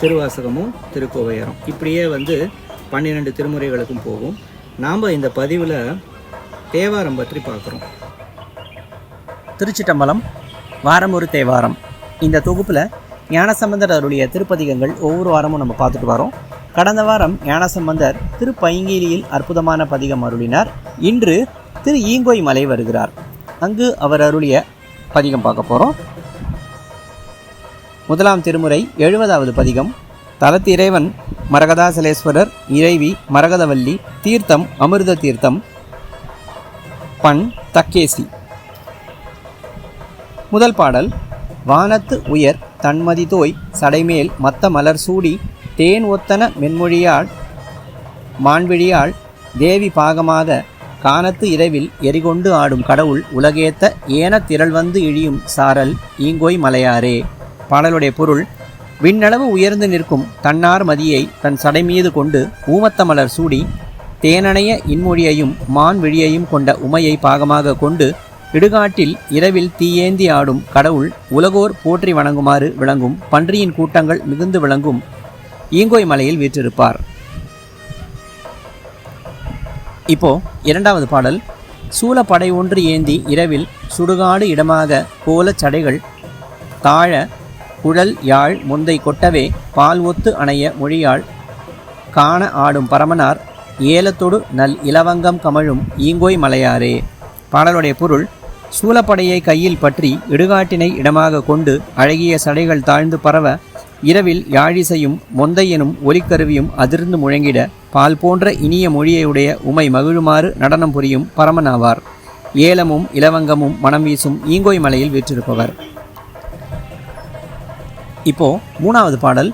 திருவாசகமும் திருக்கோவையாரம். இப்படியே வந்து பன்னிரெண்டு திருமுறைகளுக்கும் போகும். நாம் இந்த பதிவில் தேவாரம் பற்றி பார்க்குறோம். திருச்சிட்டம்பலம் வாரம் ஒரு தேவாரம். இந்த தொகுப்பில் ஞானசம்பந்தர் அருளிய திருப்பதிகங்கள் ஒவ்வொரு வாரமும் நம்ம பார்த்துட்டு வரோம். கடந்த வாரம் ஞானசம்பந்தர் திருப்பைங்கேலியில் அற்புதமான பதிகம் அருளினார். இன்று திரு ஈங்கோய் மலை வருகிறார். அங்கு அவர் அருளிய பதிகம் பார்க்க போகிறோம் முதலாம் திருமுறை எழுபதாவது பதிகம். தலத்து இறைவன் மரகதாசலேஸ்வரர் இறைவி மரகதவல்லி தீர்த்தம் அமிர்த தீர்த்தம். பண் தக்கேசி. முதல் பாடல் வானத்து உயர் தன்மதி தோய் சடைமேல் மத்த மலர் சூடி தேன் ஒத்தன மென்மொழியாள் மான்விழியாள் தேவி பாகமாக கானத்து இரவில் எரிகொண்டு ஆடும் கடவுள் உலகேத்த ஏன திரள் வந்து இழியும் சாரல் ஈங்கோய் மலையாரே. பாடலுடைய பொருள் விண்ணளவு உயர்ந்து நிற்கும் தன்னார் மதியை தன் சடை மீது கொண்டு ஊமத்தமலர் சூடி தேனணைய இன்மொழியையும் மான் விழியையும் கொண்ட உமையை பாகமாக கொண்டு இடுகாட்டில் இரவில் தீயேந்தி ஆடும் கடவுள் உலகோர் போற்றி வணங்குமாறு விளங்கும் பன்றியின் கூட்டங்கள் மிகுந்து விளங்கும் ஈங்கோய் மலையில் வீற்றிருப்பார். இப்போ இரண்டாவது பாடல். சூலப்படை ஒன்று ஏந்தி இரவில் சுடுகாடு இடமாக கோலச் சடைகள் தாழ குழல் யாழ் முந்தை கொட்டவே பால் ஒத்து அணைய மொழியாள். காண ஆடும் பரமனார் ஏலத்தொடு நல் இலவங்கம் கமழும் ஈங்கோய் மலையாரே. பாடலுடைய பொருள் சூலப்படையை கையில் பற்றி இடுகாட்டினை இடமாக கொண்டு அழகிய சடைகள் தாழ்ந்து பரவ இரவில் யாழிசையும் மொந்தையனும் ஒலிக்கருவியும் அதிர்ந்து முழங்கிட பால் போன்ற இனிய மொழியையுடைய உமை மகிழுமாறு நடனம் புரியும் பரமனாவார். ஏலமும் இலவங்கமும் மனம் வீசும் ஈங்கோய் மலையில் வீற்றிருப்பவர். இப்போ மூணாவது பாடல்.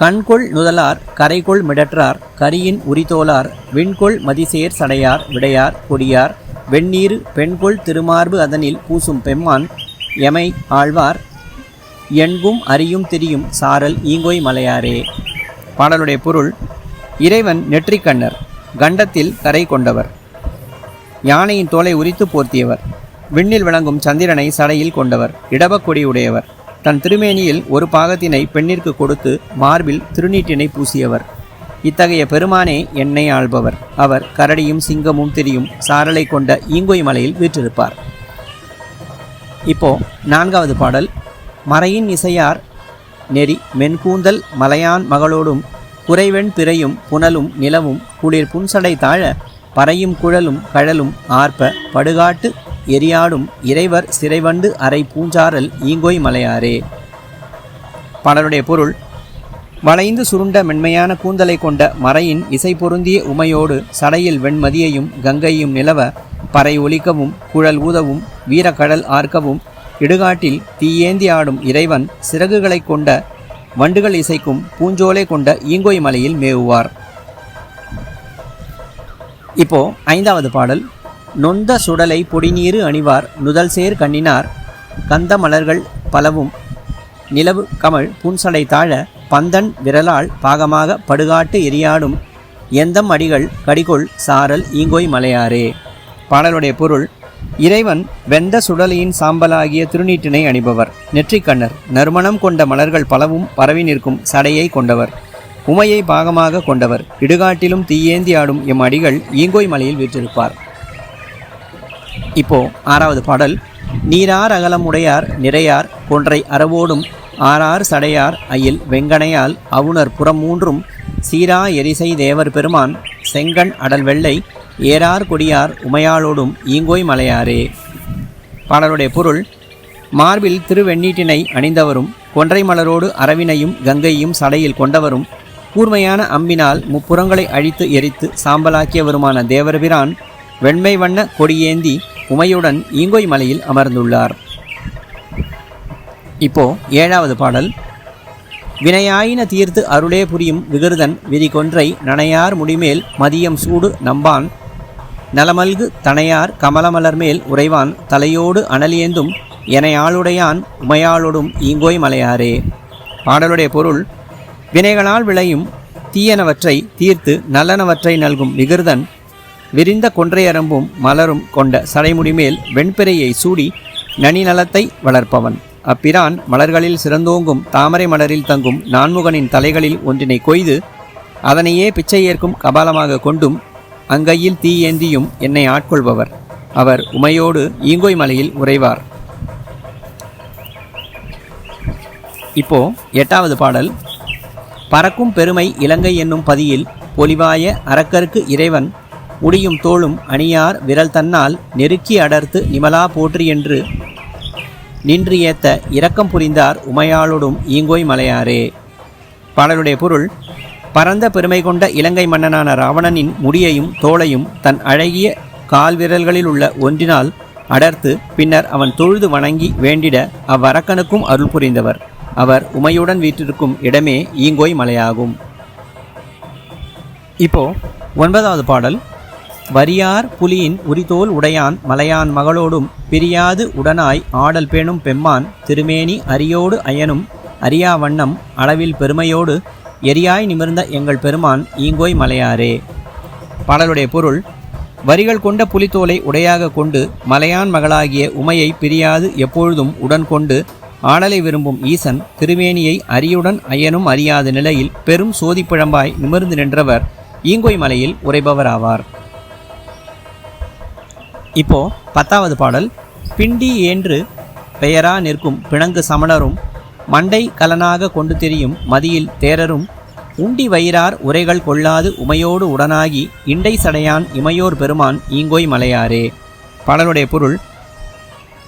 கண்கொள் நுதலார் கரைகொள் மிடற்றார் கரியின் உரித்தோலார் விண்கொள் மதிசேர் சடையார் விடையார் கொடியார் வெந்நீர் பெண்கொள் திருமார்பு அதனில் பூசும் பெம்மான் எமை ஆழ்வார் எண்கும் அறியும் திரியும் சாரல் ஈங்கோய் மலையாரே. பாடலுடைய பொருள் இறைவன் நெற்றிக்கண்ணர் கண்டத்தில் கரை கொண்டவர். யானையின் தோலை உரித்து போர்த்தியவர். விண்ணில் விளங்கும் சந்திரனை சடையில் கொண்டவர். இடபக்கொடி உடையவர். தன் திருமேனியில் ஒரு பாகத்தினை பெண்ணிற்கு கொடுத்து மார்பில் திருநீட்டினை பூசியவர். இத்தகைய பெருமானே என்னை ஆள்பவர். அவர் கரடியும் சிங்கமும் திரியும் சாரலை கொண்ட ஈங்கொய் மலையில் வீற்றிருப்பார். இப்போ நான்காவது பாடல். மறையின் இசையார் நெறி மென்கூந்தல் மலையான் மகளோடும் குறைவெண் பிறையும் புனலும் நிலவும் குளிர் புன்சடை தாழ பறையும் குழலும் கழலும் ஆர்ப்ப படுகாட்டு எரியாடும் இறைவர் சிறைவண்டு அரை பூஞ்சாரல் ஈங்கோய் மலையாரே. பாடலுடைய பொருள் வளைந்து சுருண்ட மென்மையான கூந்தலை கொண்ட மறையின் இசை பொருந்திய உமையோடு சடையில் வெண்மதியையும் கங்கையும் நிலவ பறை ஒலிக்கவும் குழல் ஊதவும் வீரக்கடல் ஆர்க்கவும் இடுகாட்டில் தீயேந்தி ஆடும் இறைவன் சிறகுகளைக் கொண்ட வண்டுகள் இசைக்கும் பூஞ்சோலை கொண்ட ஈங்கோய் மலையில் மேவுவார். இப்போ ஐந்தாவது பாடல். நொந்த சுடலை பொடிநீரு அணிவார் நுதல் சேர் கண்ணினார். கந்த மலர்கள் பலவும் நிலவு கமழ் பூன்சடை தாழ பந்தன் விரலால் பாகமாக படுகாட்டு எரியாடும் எந்தம் அடிகள் கடிகொள் சாரல் ஈங்கோய் மலையாரே. பாடலுடைய பொருள் இறைவன் வெந்த சுடலையின் சாம்பலாகிய திருநீட்டினை அணிபவர். நெற்றிக்கண்ணர் நறுமணம் கொண்ட மலர்கள் பலவும் பரவி நிற்கும் சடையை கொண்டவர். உமையை பாகமாக கொண்டவர். இடுகாட்டிலும் தீயேந்தி ஆடும் எம் அடிகள் ஈங்கோய் மலையில் வீற்றிருப்பார். இப்போ ஆறாவது பாடல். நீரார் அகலம் உடையார் நிறையார் கொன்றை அறவோடும் ஆறார் சடையார் அயில் வெங்கனையால் அவுணர் புறம் மூன்றும் சீரா எரிசை தேவர் பெருமான் செங்கண் அடல் வெள்ளை ஏறார் கொடியார் உமையாளோடும் ஈங்கோய் மலையாரே. பாடலுடைய பொருள் மார்பில் திருவெண்ணீட்டினை அணிந்தவரும் கொன்றை மலரோடு அரவினையும் கங்கையும் சடையில் கொண்டவரும் கூர்மையான அம்பினால் முப்புறங்களை அழித்து எரித்து சாம்பலாக்கியவருமான தேவரபிரான் வெண்மை வண்ண கொடியேந்தி உமையுடன் ஈங்கோய் மலையில் அமர்ந்துள்ளார். இப்போ ஏழாவது பாடல். வினையாயின தீர்த்து அருளே புரியும் விகிருதன் விதி கொன்றை நனையார் முடிமேல் மதியம் சூடு நம்பான். நலமல்கு தனையார் கமலமலர் மேல் உறைவான். தலையோடு அனலியேந்தும் எனையாளுடையான் உமையாளோடும் ஈங்கோய் மலையாரே. பாடலுடைய பொருள் வினைகளால் விளையும் தீயனவற்றை தீர்த்து நல்லனவற்றை நல்கும் விகிருதன் விரிந்த கொன்றையரம்பும் மலரும் கொண்ட சடைமுடிமேல் வெண்பிறையை சூடி நனிநலத்தை வளர்ப்பவன். அப்பிரான் மலர்களில் சிறந்தோங்கும் தாமரை மலரில் தங்கும் நான்முகனின் தலைகளில் ஒன்றினை கொய்து அதனையே பிச்சை ஏற்கும் கபாலமாக கொண்டும் அங்கையில் தீயேந்தியும் என்னை ஆட்கொள்பவர். அவர் உமையோடு ஈங்கோய் மலையில் உறைவார். இப்போ எட்டாவது பாடல். பறக்கும் பெருமை இலங்கை என்னும் பதியில் பொலிவாய அரக்கருக்கு இறைவன் உடியும் தோளும் அணியார் விரல் தன்னால் நெருக்கி அடர்த்து நிமலா போற்றி என்று நின்று ஏத்த இரக்கம் புரிந்தார் உமையாளோடும் ஈங்கோய் மலையாரே. பாடலுடைய பொருள் பரந்த பெருமை கொண்ட இலங்கை மன்னனான ராவணனின் முடியையும் தோளையும் தன் அழகிய கால் விரல்களில் உள்ள ஒன்றினால் அடர்த்து பின்னர் அவன் தொழுது வணங்கி வேண்டிட அவ்வரக்கனுக்கும் அருள் புரிந்தவர். அவர் உமையுடன் வீற்றிருக்கும் இடமே ஈங்கோய் மலையாகும். இப்போ ஒன்பதாவது பாடல். வரியார் புலியின் உரிதோல் உடையான் மலையான் மகளோடும் பிரியாது உடனாய் ஆடல் பேணும் பெம்மான் திருமேனி அரியோடு அயனும் அரியா வண்ணம் அளவில் பெருமையோடு எரியாய் நிமிர்ந்த எங்கள் பெருமான் ஈங்கோய் மலையாரே. பாடலுடைய பொருள் வரிகள் கொண்ட புலித்தோலை உடையாக கொண்டு மலையான் மகளாகிய உமையை பிரியாது எப்பொழுதும் உடன் கொண்டு ஆடலை விரும்பும் ஈசன் திருமேனியை அரியுடன் அயனும் அறியாத நிலையில் பெரும் சோதிப்பிழம்பாய் நிமிர்ந்து நின்றவர் ஈங்கோய் மலையில் உரைபவராவார் இப்போ பத்தாவது பாடல் பிண்டி என்று பெயரா நிற்கும் பிணங்கு சமணரும் மண்டை கலனாக கொண்டு திரியும் மதியில் தேரரும் உண்டி வயிறார் உரைகள் கொள்ளாது உமையோடு உடனாகி இண்டை சடையான் இமையோர் பெருமான் ஈங்கோய் மலையாரே. பாடலுடைய பொருள்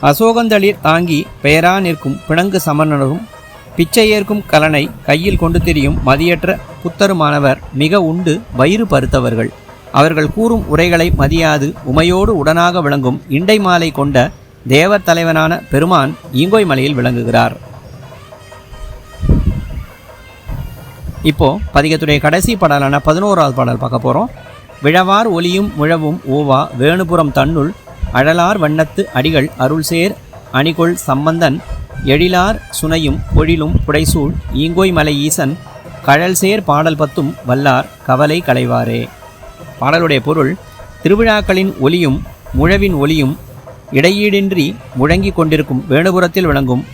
அசோகந்தளிர் தாங்கி பெயரா நிற்கும் பிணங்கு சமணரும் பிச்சை ஏற்கும் கலனை கையில் கொண்டு திரியும் மதியற்ற புத்தருமானவர் மிக உண்டு வயிறு பருத்தவர்கள். அவர்கள் கூறும் உரைகளை மதியாது உமையோடு உடனாக விளங்கும் இண்டை மாலை கொண்ட தேவர் தலைவனான பெருமான் ஈங்கோய் மலையில் விளங்குகிறார். இப்போ பதிகத்துடைய கடைசி பாடலான பதினோராவது பாடல் பார்க்க போகிறோம் விழவார் ஒலியும் முழவும் ஓவா வேணுபுரம் தன்னுள் அழலார் வண்ணத்து அடிகள் அருள்சேர் அணிகொள் சம்பந்தன் எழிலார் சுனையும் பொழிலும் புடைசூழ் ஈங்கோய் மலை ஈசன் கழல்சேர் பாடல் பத்தும் வல்லார் கவலை களைவாரே. பாடலுடைய பொருள் திருவிழாக்களின் ஒலியும் முழவின் ஒலியும் இடையீடின்றி முழங்கிக் கொண்டிருக்கும் வேணுபுரத்தில் விளங்கும்.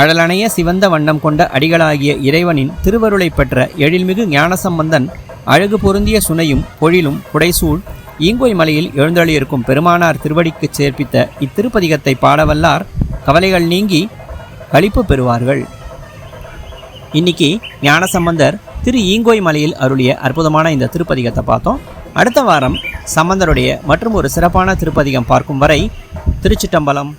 அழலணைய சிவந்த வண்ணம் கொண்ட அடிகளாகிய இறைவனின் திருவருளை பெற்ற எழில்மிகு ஞானசம்பந்தன் அழகு பொருந்திய சுனையும் பொழிலும் புடைசூழ் ஈங்கோய் மலையில் எழுந்தளியிருக்கும் பெருமானார் திருவடிக்குச் சேர்ப்பித்த இத்திருப்பதிகத்தை பாடவல்லார் கவலைகள் நீங்கி களிப்பு பெறுவார்கள். இன்னைக்கு ஞானசம்பந்தர் திரு ஈங்கோய் மலையில் அருளிய அற்புதமான இந்த திருப்பதிகத்தை பார்த்தோம். அடுத்த வாரம் சம்பந்தருடைய மற்றும் ஒரு சிறப்பான திருப்பதிகம் பார்க்கும் வரை திருச்சிட்டம்பலம்